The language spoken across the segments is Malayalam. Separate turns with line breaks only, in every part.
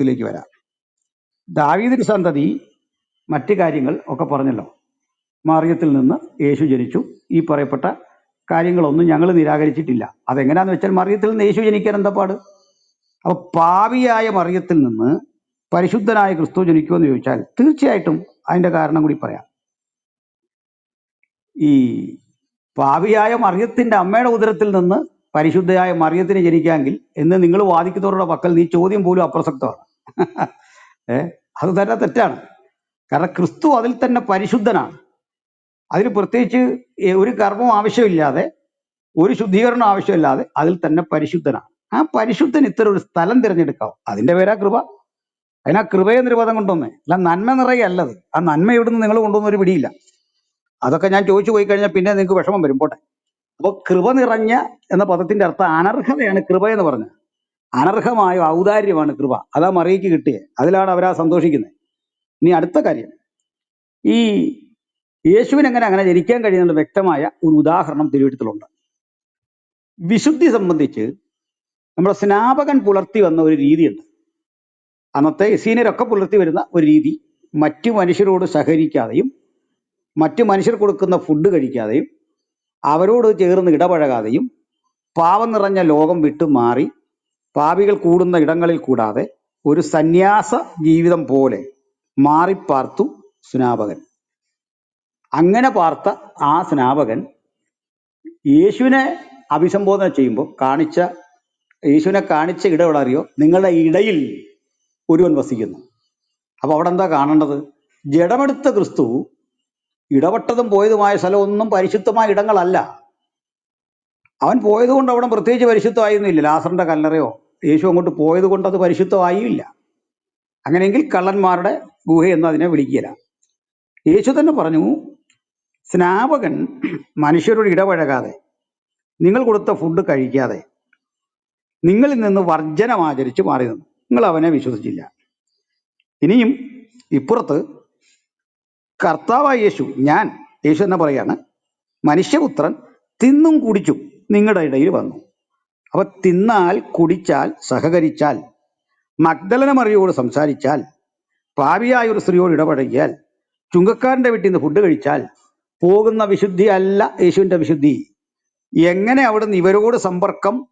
ചോദ്യത്തിലേക്ക് വരാം. ദാവീദിന്റെ സന്തതി മറ്റു കാര്യങ്ങൾ ഒക്കെ പറഞ്ഞല്ലോ. മറിയത്തിൽ നിന്ന് യേശു ജനിച്ചു. ഈ പറയപ്പെട്ട കാര്യങ്ങളൊന്നും ഞങ്ങൾ നിരാകരിച്ചിട്ടില്ല. അതെങ്ങനെയാന്ന് വെച്ചാൽ മറിയത്തിൽ നിന്ന് യേശു ജനിക്കാൻ എന്താ പാട്? അപ്പൊ പാവിയായ മറിയത്തിൽ നിന്ന് പരിശുദ്ധനായ ക്രിസ്തു ജനിക്കുമെന്ന് ചോദിച്ചാൽ തീർച്ചയായിട്ടും അതിന്റെ കാരണം കൂടി പറയാം. ഈ പാവിയായ മറിയത്തിന്റെ അമ്മയുടെ ഉദരത്തിൽ നിന്ന് പരിശുദ്ധയായ മറിയത്തിന് ജനിക്കാമെങ്കിൽ എന്ന് നിങ്ങൾ വാദിക്കുന്നവരുടെ പക്കൽ നീ ചോദ്യം പോലും അപ്രസക്തമാണ്. ഏ? അത് തന്നെ തെറ്റാണ്. കാരണം ക്രിസ്തു അതിൽ തന്നെ പരിശുദ്ധനാണ്. അതിന് പ്രത്യേകിച്ച് ഒരു കർമ്മവും ആവശ്യമില്ലാതെ ഒരു ശുദ്ധീകരണം ആവശ്യമില്ലാതെ അതിൽ തന്നെ പരിശുദ്ധനാണ്. ആ പരിശുദ്ധൻ ഇത്തരം ഒരു സ്ഥലം തിരഞ്ഞെടുക്കാം അതിന്റെ പേരാ കൃപ. അതിനാ കൃപയെ നിർബന്ധം കൊണ്ടുവന്നേ. അല്ല നന്മ നിറയല്ലത്. ആ നന്മ ഇവിടുന്ന് നിങ്ങൾ കൊണ്ടുവന്ന ഒരു പിടിയില്ല. അതൊക്കെ ഞാൻ ചോദിച്ചു പോയി കഴിഞ്ഞാൽ പിന്നെ നിങ്ങൾക്ക് വിഷമം വരും. പോട്ടെ. അപ്പൊ കൃപ നിറഞ്ഞ എന്ന പദത്തിന്റെ അർത്ഥം അനർഹതയാണ് കൃപ എന്ന് പറഞ്ഞത് അനർഹമായ ഔദാര്യമാണ് കൃപ. അതാ മറിയയ്ക്ക് കിട്ടിയത് അതിലാണ് അവരാ സന്തോഷിക്കുന്നത് ഇനി അടുത്ത കാര്യം. ഈ യേശുവിന് എങ്ങനെ അങ്ങനെ ജനിക്കാൻ കഴിയുന്നുള്ള വ്യക്തമായ ഒരു ഉദാഹരണം തിരുവഴുത്തിലുണ്ട്. വിശുദ്ധി സംബന്ധിച്ച് നമ്മുടെ സ്നാപകൻ പുലർത്തി വന്ന ഒരു രീതിയുണ്ട്. അന്നത്തെ സീനിയരൊക്കെ പുലർത്തി വരുന്ന ഒരു രീതി. മറ്റു മനുഷ്യരോട് സഹകരിക്കാതെയും മറ്റു മനുഷ്യർ കൊടുക്കുന്ന ഫുഡ് കഴിക്കാതെയും അവരോട് ചേർന്ന് ഇടപഴകാതെയും പാവം നിറഞ്ഞ ലോകം വിട്ടു മാറി പാപികൾ കൂടുന്ന ഇടങ്ങളിൽ കൂടാതെ ഒരു സന്യാസ ജീവിതം പോലെ മാറിപ്പാർത്തു സ്നാപകൻ. അങ്ങനെ പാർത്ത ആ സ്നാപകൻ യേശുവിനെ അഭിസംബോധന ചെയ്യുമ്പോൾ കാണിച്ച യേശുവിനെ കാണിച്ച ഇടം എവിടെ അറിയോ നിങ്ങളുടെ ഇടയിൽ ഒരുവൻ വസിക്കുന്നു. അപ്പൊ അവിടെ എന്താ കാണേണ്ടത്? ജഡമെടുത്ത ക്രിസ്തു ഇടപെട്ടതും പോയതുമായ സ്ഥലമൊന്നും പരിശുദ്ധമായ ഇടങ്ങളല്ല. അവൻ പോയത് കൊണ്ട് അവിടെ പ്രത്യേകിച്ച് പരിശുദ്ധമായിരുന്നില്ല. ലാസറിന്റെ കല്ലറയോ യേശു അങ്ങോട്ട് പോയത് കൊണ്ട് അത് പരിശുദ്ധമായില്ല. അങ്ങനെയെങ്കിൽ കള്ളന്മാരുടെ ഗുഹ എന്ന് അതിനെ വിളിക്കില്ല യേശു തന്നെ പറഞ്ഞു സ്നാപകൻ മനുഷ്യരോട് ഇടപഴകാതെ നിങ്ങൾ കൊടുത്ത ഫുഡ് കഴിക്കാതെ നിങ്ങളിൽ നിന്ന് വർജനം ആചരിച്ച് മാറി നിന്നു. നിങ്ങൾ അവനെ വിശ്വസിച്ചില്ല. ഇനിയും ഇപ്പുറത്ത് കർത്താവായ യേശു ഞാൻ യേശു എന്നെ പറയാണ് മനുഷ്യപുത്രൻ തിന്നും കുടിച്ചും നിങ്ങളുടെ ഇടയിൽ വന്നു. അപ്പൊ തിന്നാൽ കുടിച്ചാൽ സഹകരിച്ചാൽ മഗ്ദലന മറിയോട് സംസാരിച്ചാൽ പാവിയായ ഒരു സ്ത്രീയോട് ഇടപഴകിയാൽ ചുങ്കക്കാരന്റെ വീട്ടിൽ നിന്ന് ഫുഡ് കഴിച്ചാൽ പോകുന്ന വിശുദ്ധി അല്ല യേശുവിന്റെ വിശുദ്ധി. എങ്ങനെ അവിടുന്ന് ഇവരോട് സമ്പർക്കം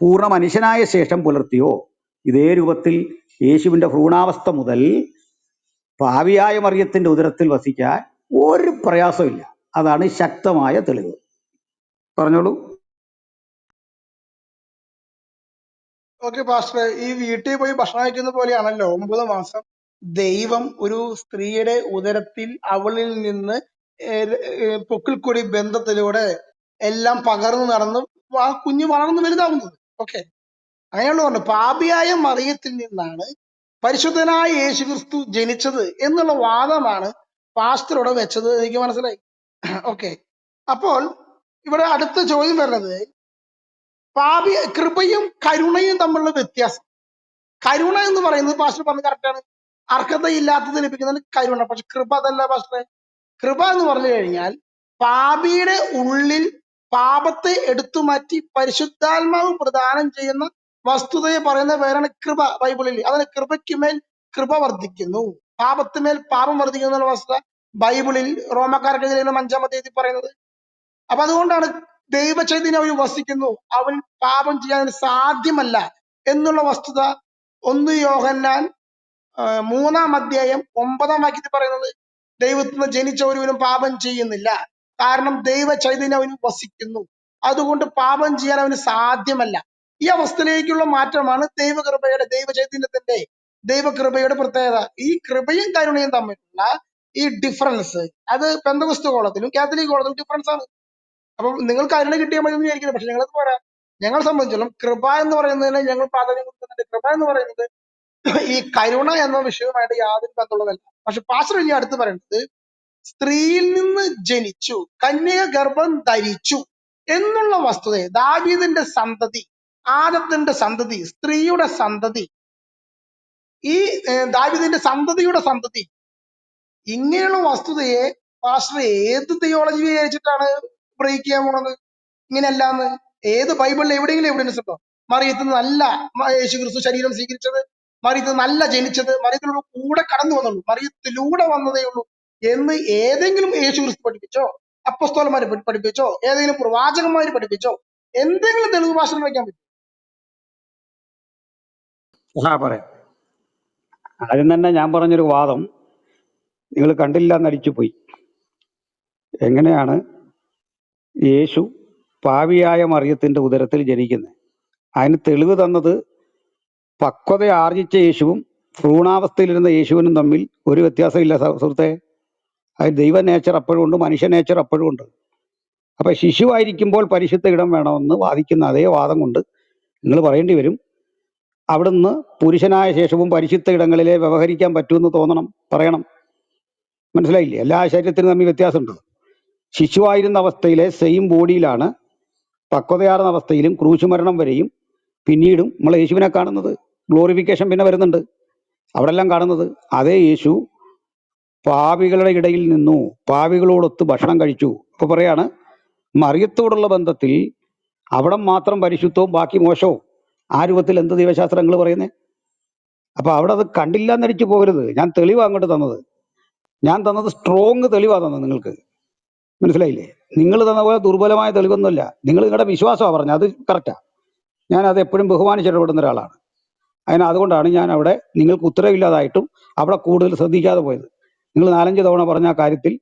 പൂർണ മനുഷ്യനായ ശേഷം പുലർത്തിയോ? ഇതേ രൂപത്തിൽ യേശുവിന്റെ ഭ്രൂണാവസ്ഥ മുതൽ പാവിയായ മറിയത്തിന്റെ ഉദരത്തിൽ വസിക്കാൻ ഒരു പ്രയാസമില്ല അതാണ് ശക്തമായ തെളിവ്. പറഞ്ഞോളൂ.
ഓക്കെ പാസ്റ്റർ ഈ വീട്ടിൽ പോയി ഭക്ഷണം കഴിക്കുന്ന പോലെയാണല്ലോ. ഒമ്പത് മാസം ദൈവം ഒരു സ്ത്രീയുടെ ഉദരത്തിൽ അവളിൽ നിന്ന് പൊക്കിൾക്കൊടി ബന്ധത്തിലൂടെ എല്ലാം പകർന്നു നടന്ന് ആ കുഞ്ഞ് വളർന്നു വലുതാവുന്നത് ഓക്കെ അങ്ങനെയുള്ള പറഞ്ഞു പാപിയായ മറിയത്തിൽ നിന്നാണ് പരിശുദ്ധനായ യേശു ക്രിസ്തു ജനിച്ചത് എന്നുള്ള വാദമാണ് പാസ്റ്റർ ഇവിടെ വെച്ചത്. എനിക്ക് മനസ്സിലായി. ഓക്കെ അപ്പോൾ ഇവിടെ അടുത്ത ചോദ്യം വരുന്നത് പാപി കൃപയും കരുണയും തമ്മിലുള്ള വ്യത്യാസം. കരുണ എന്ന് പറയുന്നത് പാസ്റ്റർ പറഞ്ഞ കറക്റ്റാണ് അർഹതയില്ലാത്തത് ലഭിക്കുന്നത് കരുണ. പക്ഷെ കൃപ അതല്ല പാസ്റ്ററെ കൃപ എന്ന് പറഞ്ഞു കഴിഞ്ഞാൽ പാപിയുടെ ഉള്ളിൽ പാപത്തെ എടുത്തു മാറ്റി പരിശുദ്ധാത്മാവ് പ്രദാനം ചെയ്യുന്ന വസ്തുതയെ പറയുന്ന പേരാണ് കൃപ ബൈബിളിൽ. അതിന് കൃപയ്ക്ക് മേൽ കൃപ വർദ്ധിക്കുന്നു. പാപത്തിന്മേൽ പാപം വർദ്ധിക്കുന്നു എന്നുള്ള വസ്തുത ബൈബിളിൽ റോമക്കാർക്ക് അഞ്ചാമത്തെ പറയുന്നത്. അപ്പൊ അതുകൊണ്ടാണ് ദൈവചൈതന്യം അവൻ വസിക്കുന്നു. അവൻ പാപം ചെയ്യാൻ സാധ്യമല്ല എന്നുള്ള വസ്തുത ഒന്ന് യോഹന്നാൻ മൂന്നാം അധ്യായം ഒമ്പതാം വാക്യത്തിൽ പറയുന്നത് ദൈവത്തിൽ നിന്ന് ജനിച്ച ഒരുവനും പാപം ചെയ്യുന്നില്ല. കാരണം ദൈവ ചൈതന്യം അവന് വസിക്കുന്നു. അതുകൊണ്ട് പാപം ചെയ്യാൻ അവന് സാധ്യമല്ല. ഈ അവസ്ഥയിലേക്കുള്ള മാറ്റമാണ് ദൈവകൃപയുടെ ദൈവ ചൈതന്യത്തിന്റെ ദൈവകൃപയുടെ പ്രത്യേകത. ഈ കൃപയും കരുണയും തമ്മിലുള്ള ഈ ഡിഫറൻസ് അത് പെന്തകുസ്തു കോളത്തിലും കാത്തലിക് കോളത്തിലും ഡിഫറൻസ് ആണ്. അപ്പൊ നിങ്ങൾക്ക് അരുണ കിട്ടിയാൽ മതി എന്ന് വിചാരിക്കുന്നത് പക്ഷെ ഞങ്ങളത് പോരാ. ഞങ്ങളെ സംബന്ധിച്ചോളം കൃപ എന്ന് പറയുന്നതിന് ഞങ്ങൾ പ്രാധാന്യം കൊടുക്കുന്നുണ്ട്. കൃപ എന്ന് പറയുന്നത് ഈ കരുണ എന്ന വിഷയവുമായിട്ട് യാതൊരു ബന്ധമുള്ളതല്ല. പക്ഷെ പാസ്റ്റർ ഇനി അടുത്ത് പറയുന്നത് സ്ത്രീയിൽ നിന്ന് ജനിച്ചു കന്യക ഗർഭം ധരിച്ചു എന്നുള്ള വസ്തുതയെ ദാവീദിന്റെ സന്തതി ആദത്തിന്റെ സന്തതി സ്ത്രീയുടെ സന്തതി ഈ ദാവീദിന്റെ സന്തതിയുടെ സന്തതി ഇങ്ങനെയുള്ള വസ്തുതയെ പാസ്റ്റർ ഏത് തിയോളജി വിചാരിച്ചിട്ടാണ് ബ്രേക്ക് ചെയ്യാൻ പോണത്? ഇങ്ങനെയല്ലാന്ന്? ഏത് ബൈബിളിൽ എവിടെയെങ്കിലും എവിഡൻസ് ഉണ്ടോ? മറിയത്ത് നല്ല യേശു ക്രിസ്തു ശരീരം സ്വീകരിച്ചത് മറിയത്ത് നല്ല ജനിച്ചത് മറിയത്തിലൂടെ കൂടെ കടന്നു വന്നുള്ളൂ മറിയത്തിലൂടെ വന്നതേ ഉള്ളൂ എന്ന് ഏതെങ്കിലും യേശു ക്രിസ്തു പഠിപ്പിച്ചോ അപ്പസ്തോലന്മാര് പഠി- പഠിപ്പിച്ചോ ഏതെങ്കിലും പ്രവാചകന്മാര് പഠിപ്പിച്ചോ എന്തെങ്കിലും തെളിവ് ഭാഷണം വയ്ക്കാൻ പറ്റും
ആ ആദ്യം തന്നെ ഞാൻ പറഞ്ഞൊരു വാദം നിങ്ങൾ കണ്ടില്ല എന്നടിച്ചു പോയി എങ്ങനെയാണ് യേശു പാവിയായ മറിയത്തിന്റെ ഉദരത്തിൽ ജനിക്കുന്നത് അതിന് തെളിവ് തന്നത് പക്വത ആർജിച്ച യേശുവും ഭ്രൂണാവസ്ഥയിലിരുന്ന യേശുവിനും തമ്മിൽ ഒരു വ്യത്യാസമില്ല സഹ- സുഹൃത്തെ. അത് ദൈവ നേച്ചർ അപ്പോഴും ഉണ്ട് മനുഷ്യ നേച്ചർ അപ്പോഴും ഉണ്ട്. അപ്പൊ ശിശുവായിരിക്കുമ്പോൾ പരിശുദ്ധ ഇടം വേണമെന്ന് വാദിക്കുന്ന അതേ വാദം കൊണ്ട് നിങ്ങൾ പറയേണ്ടി വരും. അവിടുന്ന് പുരുഷനായ ശേഷവും പരിശുദ്ധ ഇടങ്ങളിലെ വ്യവഹരിക്കാൻ പറ്റുമെന്ന് തോന്നണം പറയണം. മനസ്സിലായില്ലേ? എല്ലാ ശരീരത്തിനും തമ്മിൽ വ്യത്യാസമുണ്ട്. ശിശുവായിരുന്ന അവസ്ഥയിലെ സെയിം ബോഡിയിലാണ് പക്വതയാർന്ന അവസ്ഥയിലും ക്രൂശുമരണം വരെയും പിന്നീടും നമ്മൾ യേശുവിനെ കാണുന്നത്. ഗ്ലോറിഫിക്കേഷൻ പിന്നെ വരുന്നുണ്ട്. അവിടെ എല്ലാം കാണുന്നത് അതേ യേശു പാവികളുടെ ഇടയിൽ നിന്നു പാവികളോടൊത്ത് ഭക്ഷണം കഴിച്ചു. അപ്പോൾ പറയാണ് മറിയത്തോടുള്ള ബന്ധത്തിൽ അവിടെ മാത്രം പരിശുദ്ധവും ബാക്കി മോശവും. ആ രൂപത്തിൽ എന്ത് ദൈവശാസ്ത്രങ്ങൾ പറയുന്നത് അപ്പോൾ അവിടെ അത് കണ്ടില്ല എന്നടിച്ചു പോകരുത്. ഞാൻ തെളിവാ അങ്ങോട്ട് തന്നത്. ഞാൻ തന്നത് സ്ട്രോങ് തെളിവാണ് തന്നത് നിങ്ങൾക്ക്. മനസ്സിലായില്ലേ? നിങ്ങൾ തന്ന പോലെ ദുർബലമായ തെളിവൊന്നുമില്ല. നിങ്ങൾ നിങ്ങളുടെ വിശ്വാസമാണ് പറഞ്ഞത്. അത് കറക്റ്റാണ് ഞാൻ അത് എപ്പോഴും ബഹുമാനിച്ചിടപെടുന്ന ഒരാളാണ്. അതിന് അതുകൊണ്ടാണ് ഞാൻ അവിടെ നിങ്ങൾക്ക് ഉത്തരവില്ലാതായിട്ടും അവിടെ കൂടുതൽ ശ്രദ്ധിക്കാതെ പോയത്. നിങ്ങൾ നാലഞ്ച് തവണ പറഞ്ഞ ആ കാര്യത്തിൽ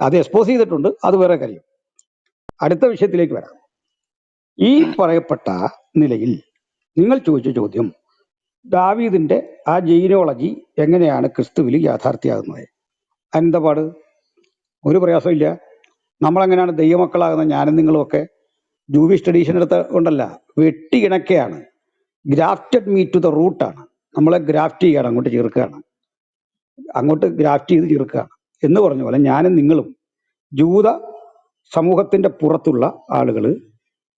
അത് എക്സ്പോസ് ചെയ്തിട്ടുണ്ട്. അത് വേറെ കാര്യം. അടുത്ത വിഷയത്തിലേക്ക് വരാം. ഈ പറയപ്പെട്ട നിലയിൽ നിങ്ങൾ ചോദിച്ച ചോദ്യം ദാവീദിന്റെ ആ ജൈനോളജി എങ്ങനെയാണ് ക്രിസ്തുവിൽ യാഥാർത്ഥ്യമാകുന്നത്? അതിനെന്താ പാട്? ഒരു പ്രയാസമില്ല നമ്മളെങ്ങനെയാണ് ദൈവമക്കളാകുന്നത് ഞാനും നിങ്ങളും ഒക്കെ ജൂബിഷ് ട്രഡീഷൻ എടുത്ത കൊണ്ടല്ല വെട്ടി ഇണക്കെയാണ് ഗ്രാഫ്റ്റഡ് മീ ടു ദ റൂട്ടാണ് നമ്മളെ ഗ്രാഫ്റ്റ് ചെയ്യാണ് അങ്ങോട്ട് ചേർക്കുകയാണ്. അങ്ങോട്ട് ഗ്രാഫ്റ്റ് ചെയ്ത് ചേർക്കുകയാണ്. എന്ന് പറഞ്ഞ പോലെ ഞാനും നിങ്ങളും ജൂത സമൂഹത്തിന്റെ പുറത്തുള്ള ആളുകൾ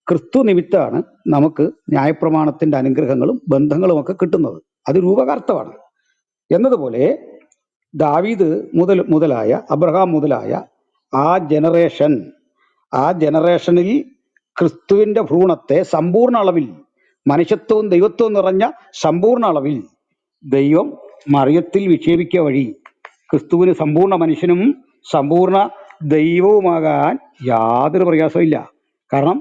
ക്രിസ്തു നിമിത്തമാണ് നമുക്ക് ന്യായപ്രമാണത്തിന്റെ അനുഗ്രഹങ്ങളും ബന്ധങ്ങളും ഒക്കെ കിട്ടുന്നത്. അത് രൂപകാർത്ഥമാണ് എന്നതുപോലെ ദാവീദ് മുതൽ മുതലായ അബ്രഹാം മുതലായ ആ ജനറേഷൻ ആ ജനറേഷനിൽ ക്രിസ്തുവിന്റെ ഭ്രൂണത്തെ സമ്പൂർണ അളവിൽ മനുഷ്യത്വവും ദൈവത്വവും നിറഞ്ഞ സമ്പൂർണ അളവിൽ ദൈവം മറിയത്തിൽ വിക്ഷേപിക്കുക വഴി ക്രിസ്തുവിന് സമ്പൂർണ മനുഷ്യനും സമ്പൂർണ ദൈവവുമാകാൻ യാതൊരു പ്രയാസവും കാരണം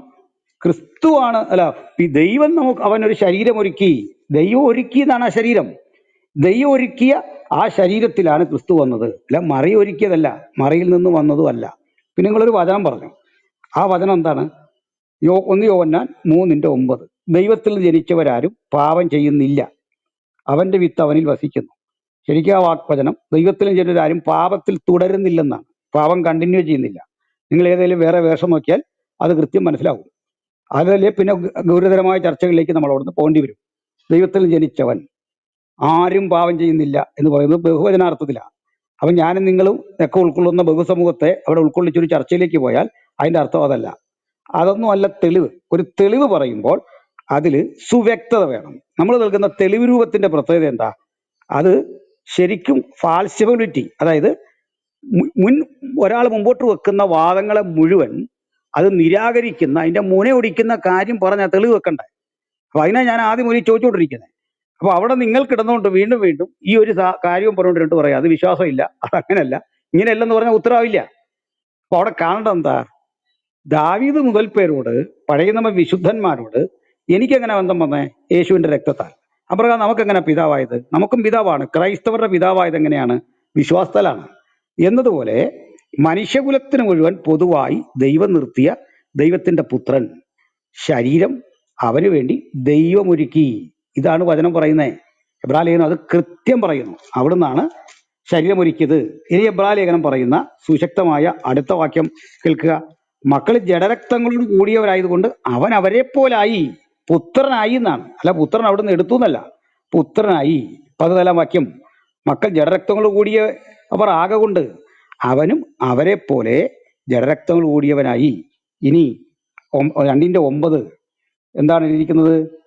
ക്രിസ്തുവാണ് അല്ല ഈ ദൈവം നമുക്ക് അവനൊരു ശരീരം ഒരുക്കി ദൈവം ഒരുക്കിയതാണ് ആ ശരീരം. ദൈവം ഒരുക്കിയ ആ ശരീരത്തിലാണ് ക്രിസ്തു വന്നത്. അല്ല മറി ഒരുക്കിയതല്ല മറിയിൽ നിന്ന് വന്നതും അല്ല പിന്നെ നിങ്ങളൊരു വചനം പറഞ്ഞു. ആ വചനം എന്താണ്? യോ ഒന്ന് യോവന്നാൻ മൂന്നിന്റെ ഒമ്പത്. ദൈവത്തിൽ ജനിച്ചവരാരും പാപം ചെയ്യുന്നില്ല. അവന്റെ വിത്ത് അവനിൽ വസിക്കുന്നു. ശരിക്കും ആ വാക്വചനം ദൈവത്തിൽ ജനിച്ചവരാരും പാപത്തിൽ തുടരുന്നില്ലെന്നാണ്. പാപം കണ്ടിന്യൂ ചെയ്യുന്നില്ല. നിങ്ങൾ ഏതെങ്കിലും വേറെ വേഷം നോക്കിയാൽ അത് കൃത്യം മനസ്സിലാവും. അതല്ലേ പിന്നെ ഗ- ഗൗരവതരമായ ചർച്ചകളിലേക്ക് നമ്മൾ അവിടുന്ന് പോകേണ്ടി വരും. ദൈവത്തിൽ ജനിച്ചവൻ ആരും പാവം ചെയ്യുന്നില്ല എന്ന് പറയുന്നത് ബഹുവചനാർത്ഥത്തിലാണ്. അപ്പം ഞാനും നിങ്ങളും ഒക്കെ ഉൾക്കൊള്ളുന്ന ബഹുസമൂഹത്തെ അവിടെ ഉൾക്കൊള്ളിച്ചൊരു ചർച്ചയിലേക്ക് പോയാൽ അതിന്റെ അർത്ഥം അതല്ല. അതൊന്നും അല്ല തെളിവ്. ഒരു തെളിവ് പറയുമ്പോൾ അതിൽ സുവ്യക്തത വേണം. നമ്മൾ നൽകുന്ന തെളിവ് രൂപത്തിന്റെ പ്രത്യേകത എന്താ? അത് ശരിക്കും ഫാൾസിബിലിറ്റി അതായത് മുൻ ഒരാൾ മുമ്പോട്ട് വെക്കുന്ന വാദങ്ങളെ മുഴുവൻ അത് നിരാകരിക്കുന്ന അതിന്റെ മുന ഒടിക്കുന്ന കാര്യം പറഞ്ഞ തെളിവ് വെക്കണ്ടേ? അപ്പൊ അതിനാ ഞാൻ ആദ്യം ഒരു ചോദിച്ചുകൊണ്ടിരിക്കുന്നത്. അപ്പൊ അവിടെ നിങ്ങൾ കിടന്നുകൊണ്ട് വീണ്ടും വീണ്ടും ഈ ഒരു കാര്യവും പറഞ്ഞുകൊണ്ട് പറയാം. അത് വിശ്വാസമില്ല. അത് അങ്ങനല്ല ഇങ്ങനെയല്ലെന്ന് പറഞ്ഞാൽ ഉത്തരവില്ല അപ്പൊ അവിടെ കാണേണ്ടത് എന്താ? ദാവീദ് മുതൽ പേരോട് പഴയ നമ്മ വിശുദ്ധന്മാരോട് എനിക്കെങ്ങനെ ബന്ധം വന്നേ? യേശുവിന്റെ രക്തത്താൽ. അപ്രകാരം നമുക്കെങ്ങനെ പിതാവായത്? നമുക്കും പിതാവാണ്. ക്രൈസ്തവരുടെ പിതാവായത് എങ്ങനെയാണ്? വിശ്വാസത്താലാണ്. എന്നതുപോലെ മനുഷ്യകുലത്തിന് മുഴുവൻ പൊതുവായി ദൈവം നിർത്തിയ ദൈവത്തിന്റെ പുത്രൻ ശരീരം അവന് വേണ്ടി ദൈവമൊരുക്കി. ഇതാണ് വചനം പറയുന്നത് എബ്രാലേഖനം അത് കൃത്യം പറയുന്നു. അവിടെ നിന്നാണ് ശരീരമൊരുക്കിയത്. ഇനി എബ്രാലേഖനം പറയുന്ന സുശക്തമായ അടുത്ത വാക്യം കേൾക്കുക. മക്കൾ ജഡരക്തങ്ങളോട് കൂടിയവരായതുകൊണ്ട് അവൻ അവരെ പോലായി. പുത്രനായി എന്നാണ്. അല്ല പുത്രൻ അവിടെ നിന്ന് എടുത്തു എന്നല്ല. പുത്രനായി. പതിനാലാം വാക്യം. മക്കൾ ജഡരക്തങ്ങളോട് കൂടിയ അവർ ആകെ കൊണ്ട് അവനും അവരെ പോലെ ജഡരക്തങ്ങൾ കൂടിയവനായി. ഇനി രണ്ടിന്റെ ഒമ്പത് എന്താണ് എഴുതിയിരിക്കുന്നത്?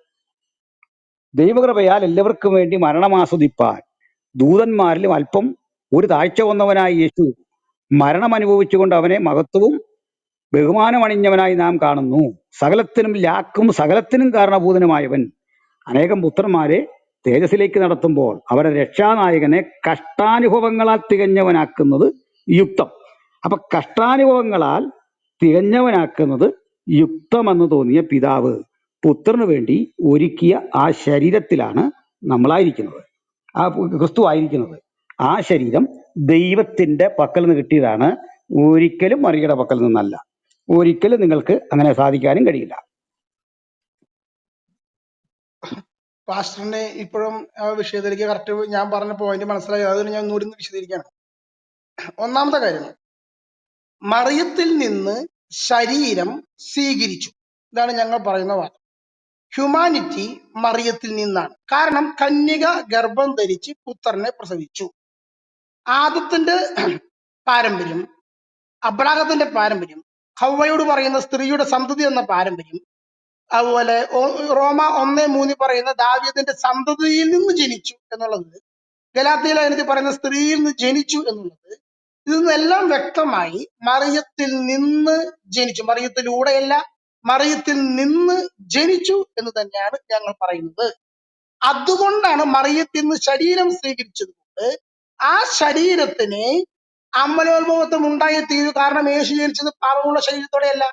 ദൈവകൃപയാൽ എല്ലാവർക്കും വേണ്ടി മരണമാസ്വദിപ്പാൻ ദൂതന്മാരിലും അല്പം ഒരു താഴ്ച വന്നവനായ യേശു മരണം അനുഭവിച്ചുകൊണ്ട് അവനെ മഹത്വവും ബഹുമാനം ബഹുമാനമണിഞ്ഞവനായി നാം കാണുന്നു. സകലത്തിനും ലാക്കും സകലത്തിനും കാരണഭൂതനുമായവൻ അനേകം പുത്രന്മാരെ തേജസ്സിലേക്ക് നടത്തുമ്പോൾ അവരെ രക്ഷാനായകനെ കഷ്ടാനുഭവങ്ങളാൽ തികഞ്ഞവനാക്കുന്നത് യുക്തം. അപ്പൊ കഷ്ടാനുഭവങ്ങളാൽ തികഞ്ഞവനാക്കുന്നത് യുക്തമെന്ന് തോന്നിയ പിതാവ് പുത്രന് വേണ്ടി ഒരുക്കിയ ആ ശരീരത്തിലാണ് നമ്മളായിരിക്കുന്നത്. ആ ക്രിസ്തു ആയിരിക്കുന്നത്. ആ ശരീരം ദൈവത്തിന്റെ പക്കൽ നിന്ന് കിട്ടിയതാണ്. ഒരിക്കലും മറിയുടെ പക്കൽ നിന്നല്ല. ഒരിക്കലും നിങ്ങൾക്ക് അങ്ങനെ സാധിക്കാനും കഴിയില്ല.
പാസ്റ്ററിന് ഇപ്പോഴും വിഷയത്തിലേക്ക് കറക്റ്റ് ഞാൻ പറഞ്ഞ പോയിന്റ് മനസ്സിലായി. അതൊരു ഞാൻ ഒന്നുകൂടി ഒന്ന് വിശദീകരിക്കുകയാണ് ഒന്നാമത്തെ കാര്യം. മറിയത്തിൽ നിന്ന് ശരീരം സ്വീകരിച്ചു. ഇതാണ് ഞങ്ങൾ പറയുന്ന വാദം ഹ്യൂമാനിറ്റി മറിയത്തിൽ നിന്നാണ്. കാരണം കന്യക ഗർഭം ധരിച്ച് പുത്രനെ പ്രസവിച്ചു. ആദത്തിന്റെ പാരമ്പര്യം അബ്രാഹത്തിന്റെ പാരമ്പര്യം ഹൗവയോട് പറയുന്ന സ്ത്രീയുടെ സന്തതി എന്ന പാരമ്പര്യം അതുപോലെ റോമ ഒന്നേ മൂന്നിൽ പറയുന്ന ദാവ്യത്തിന്റെ സന്തതിയിൽ നിന്ന് ജനിച്ചു എന്നുള്ളത് ഗലാത്തിയിലെ എനിക്ക് പറയുന്ന സ്ത്രീയിൽ നിന്ന് ജനിച്ചു എന്നുള്ളത് ഇതിൽ നിന്നെല്ലാം വ്യക്തമായി മറിയത്തിൽ നിന്ന് ജനിച്ചു. മറിയത്തിലൂടെയല്ല മറിയത്തിൽ നിന്ന് ജനിച്ചു എന്ന് തന്നെയാണ് ഞങ്ങൾ പറയുന്നത്. അതുകൊണ്ടാണ് മറിയത്തിൽ നിന്ന് ശരീരം സ്വീകരിച്ചതുകൊണ്ട് ആ ശരീരത്തിന് അമ്മലോത്ഭവത്വം ഉണ്ടായി തീരു. കാരണം യേശു ജനിച്ചത് പാപമുള്ള ശരീരത്തോടെയല്ല.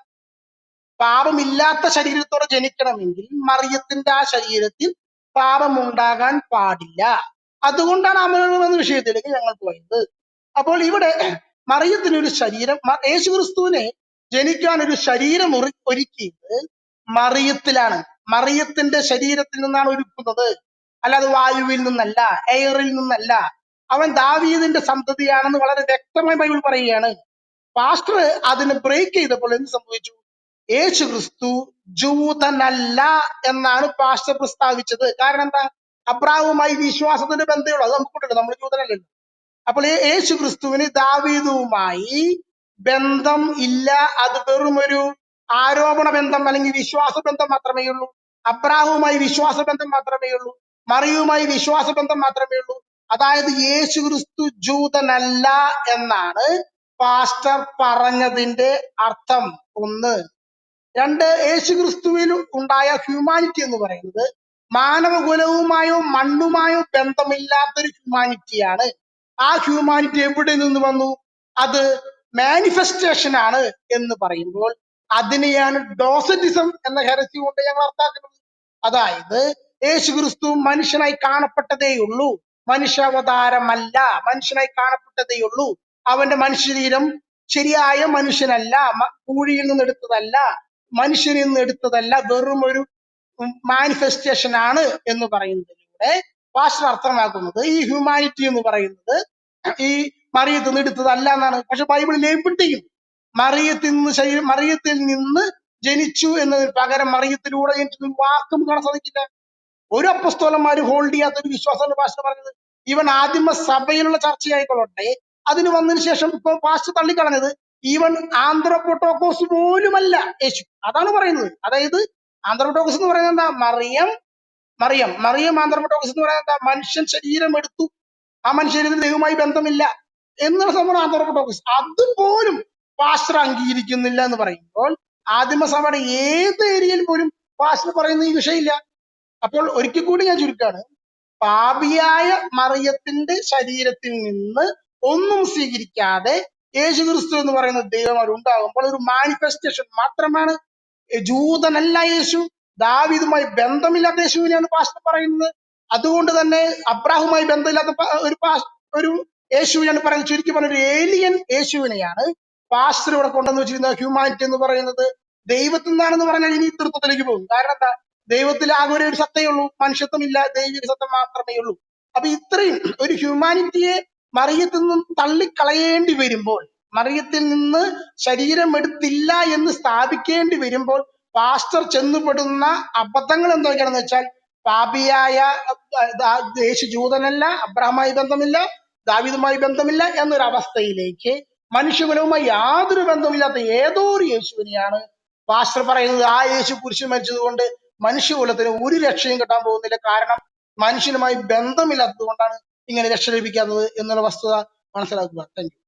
പാപമില്ലാത്ത ശരീരത്തോടെ ജനിക്കണമെങ്കിൽ മറിയത്തിന്റെ ആ ശരീരത്തിൽ പാപമുണ്ടാകാൻ പാടില്ല. അതുകൊണ്ടാണ് അമലോത്ഭവം എന്ന വിഷയത്തിലേക്ക് ഞങ്ങൾ പോയത്. അപ്പോൾ ഇവിടെ മറിയത്തിന് ഒരു ശരീരം യേശു യേശുക്രിസ്തുവിനെ ജനിക്കാൻ ഒരു ശരീരം ഒരു- ഒരുക്കിയത് മറിയത്തിലാണ്. മറിയത്തിന്റെ ശരീരത്തിൽ നിന്നാണ് ഒരുക്കുന്നത്. അല്ലാതെ വായുവിൽ നിന്നല്ല എയറിൽ നിന്നല്ല. അവൻ ദാവീദിന്റെ സന്തതിയാണെന്ന് വളരെ വ്യക്തമായി ബൈബിൾ പറയുകയാണ്. പാസ്റ്റർ അതിന് ബ്രേക്ക് ചെയ്തപ്പോൾ എന്ത് സംഭവിച്ചു? യേശു ക്രിസ്തു ജൂതനല്ല എന്നാണ് പാസ്റ്റർ പ്രസ്താവിച്ചത്. കാരണം എന്താ? അബ്രാഹുമായി വിശ്വാസത്തിന്റെ ബന്ധമുള്ളൂ അത് നമുക്ക് നമുക്കുണ്ടല്ലോ നമ്മൾ ജൂതനല്ലല്ലോ. അപ്പോൾ യേശു ക്രിസ്തുവിന് ദാവീദുവുമായി ബന്ധം ഇല്ല അത് വെറും ഒരു ആരോപണ ബന്ധം അല്ലെങ്കിൽ വിശ്വാസ ബന്ധം മാത്രമേ ഉള്ളൂ. അബ്രാഹുമായി വിശ്വാസ ബന്ധം മാത്രമേ ഉള്ളൂ. മറിയുമായി വിശ്വാസ ബന്ധം മാത്രമേ ഉള്ളൂ. അതായത് യേശു ക്രിസ്തു ജൂതനല്ല എന്നാണ് പാസ്റ്റർ പറഞ്ഞതിന്റെ അർത്ഥം ഒന്ന്. രണ്ട് യേശു ക്രിസ്തുവിൽ ഉണ്ടായ ഹ്യൂമാനിറ്റി എന്ന് പറയുന്നത് മാനവകുലവുമായോ മണ്ണുമായോ ബന്ധമില്ലാത്തൊരു ഹ്യൂമാനിറ്റിയാണ്. ആ ഹ്യൂമാനിറ്റി എവിടെ നിന്ന് വന്നു? അത് മാനിഫെസ്റ്റേഷൻ ആണ് എന്ന് പറയുമ്പോൾ അതിനെയാണ് ഡോസറ്റിസം എന്ന ഹെരസി കൊണ്ട് ഞങ്ങൾ അർത്ഥാക്കുന്നത് അതായത് യേശു ക്രിസ്തു മനുഷ്യനായി കാണപ്പെട്ടതേയുള്ളൂ മനുഷ്യാവതാരമല്ല മനുഷ്യനായി കാണപ്പെട്ടതേയുള്ളൂ അവന്റെ മനുഷ്യരീരം ശരിയായ മനുഷ്യനല്ല പൂഴിയിൽ നിന്ന് എടുത്തതല്ല മനുഷ്യനിൽ നിന്ന് എടുത്തതല്ല വെറും ഒരു മാനിഫെസ്റ്റേഷൻ ആണ് എന്ന് പറയുന്നതിലൂടെ ഭാഷ അർത്ഥമാക്കുന്നത് ഈ ഹ്യൂമാനിറ്റി എന്ന് പറയുന്നത് ഈ മറിയത്തിൽ നിന്ന് എടുത്തതല്ല എന്നാണ്. പക്ഷെ ബൈബിളിൽ എവിടെയും മറിയത്തിൽ നിന്ന് മറിയത്തിൽ നിന്ന് ജനിച്ചു എന്നതിന് പകരം മറിയത്തിലൂടെ വാക്കും കാണാൻ സാധിക്കില്ല. ഒരു അപ്പസ്തോലന്മാര് ഹോൾഡ് ചെയ്യാത്ത ഒരു വിശ്വാസമാണ് പാസ്റ്റർ പറഞ്ഞത് ഇവൻ ആദിമ സഭയിലുള്ള ചർച്ചയായിക്കൊള്ളട്ടെ. അതിന് വന്നതിന് ശേഷം ഇപ്പൊ പാസ്റ്റർ തള്ളിക്കളഞ്ഞത് ഈവൻ പോലും പോലുമല്ല. യേശു. അതാണ് പറയുന്നത്. അതായത് ആന്ത്രോപോട്ടോക്കോസ് എന്ന് പറയുന്നത് എന്താ? മറിയം. മറിയം. മറിയം ആന്ത്രോപോട്ടോക്കോസ് എന്ന് പറയുന്നത് എന്താ? മനുഷ്യൻ ശരീരം എടുത്തു. ആ മനുഷ്യന് ദൈവമായി ബന്ധമില്ല. എന്നുള്ള സംഭവം ആന്ത്രോപോട്ടോക്കോസ് അതുപോലും പാസ്റ്റർ അംഗീകരിക്കുന്നില്ല എന്ന് പറയുമ്പോൾ ആദിമസഭയുടെ ഏത് ഏരിയയിൽ പോലും പാസ്റ്റർ പറയുന്ന ഈ വിഷയമില്ല. അപ്പോൾ ഒരിക്കൽ കൂടി ഞാൻ ചുരുക്കാണ്. പാപിയായ മറിയത്തിന്റെ ശരീരത്തിൽ നിന്ന് ഒന്നും സ്വീകരിക്കാതെ യേശു ക്രിസ്തു എന്ന് പറയുന്ന ദൈവം ഉണ്ടാകുമ്പോൾ ഒരു മാനിഫെസ്റ്റേഷൻ മാത്രമാണ്. ജൂതനല്ല യേശു. ദാവീദുമായി ബന്ധമില്ലാത്ത യേശുവിനെയാണ് പാസ്റ്റർ പറയുന്നത്. അതുകൊണ്ട് തന്നെ അബ്രാഹുമായി ബന്ധമില്ലാത്ത ഒരു ഒരു യേശുവിനെയാണ് പറയുന്നത്. ചുരുക്കി പറഞ്ഞ ഒരു ഏലിയൻ യേശുവിനെയാണ് പാസ്റ്റർ ഇവിടെ കൊണ്ടുവന്ന് വെച്ചിരുന്ന ഹ്യൂമാനിറ്റി എന്ന് പറയുന്നത്. ദൈവത്തിൽ നിന്നാണെന്ന് പറഞ്ഞാൽ ഇനി തൃത്വത്തിലേക്ക് പോകും. കാരണം എന്താ? ദൈവത്തിൽ ആകെ ഒരു സത്തയേ ഉള്ളൂ. മനുഷ്യത്വമില്ല ദൈവിക സത്യം മാത്രമേ ഉള്ളൂ. അപ്പൊ ഇത്രയും ഒരു ഹ്യൂമാനിറ്റിയെ മറിയത്തിൽ നിന്നും തള്ളിക്കളയേണ്ടി വരുമ്പോൾ മറിയത്തിൽ നിന്ന് ശരീരം എടുത്തില്ല എന്ന് സ്ഥാപിക്കേണ്ടി വരുമ്പോൾ പാസ്റ്റർ ചെന്നുപെടുന്ന അബദ്ധങ്ങൾ എന്തൊക്കെയാണെന്ന് വെച്ചാൽ പാപിയായ ദേശ ജൂതനല്ല അബ്രഹമായി ബന്ധമില്ല ദാവിദുമായി ബന്ധമില്ല എന്നൊരു അവസ്ഥയിലേക്ക് മനുഷ്യകുലവുമായി യാതൊരു ബന്ധമില്ലാത്ത ഏതോ ഒരു യേശുവിനെയാണ് പാസ്റ്റർ പറയുന്നത്. ആ യേശു കുരിശിൽ മരിച്ചത് കൊണ്ട് മനുഷ്യകുലത്തിന് ഒരു രക്ഷയും കിട്ടാൻ പോകുന്നില്ല. കാരണം മനുഷ്യനുമായി ബന്ധമില്ലാത്തത് കൊണ്ടാണ് ഇങ്ങനെ രക്ഷ ലഭിക്കാത്തത് എന്നുള്ള വസ്തുത മനസ്സിലാക്കുക. താങ്ക്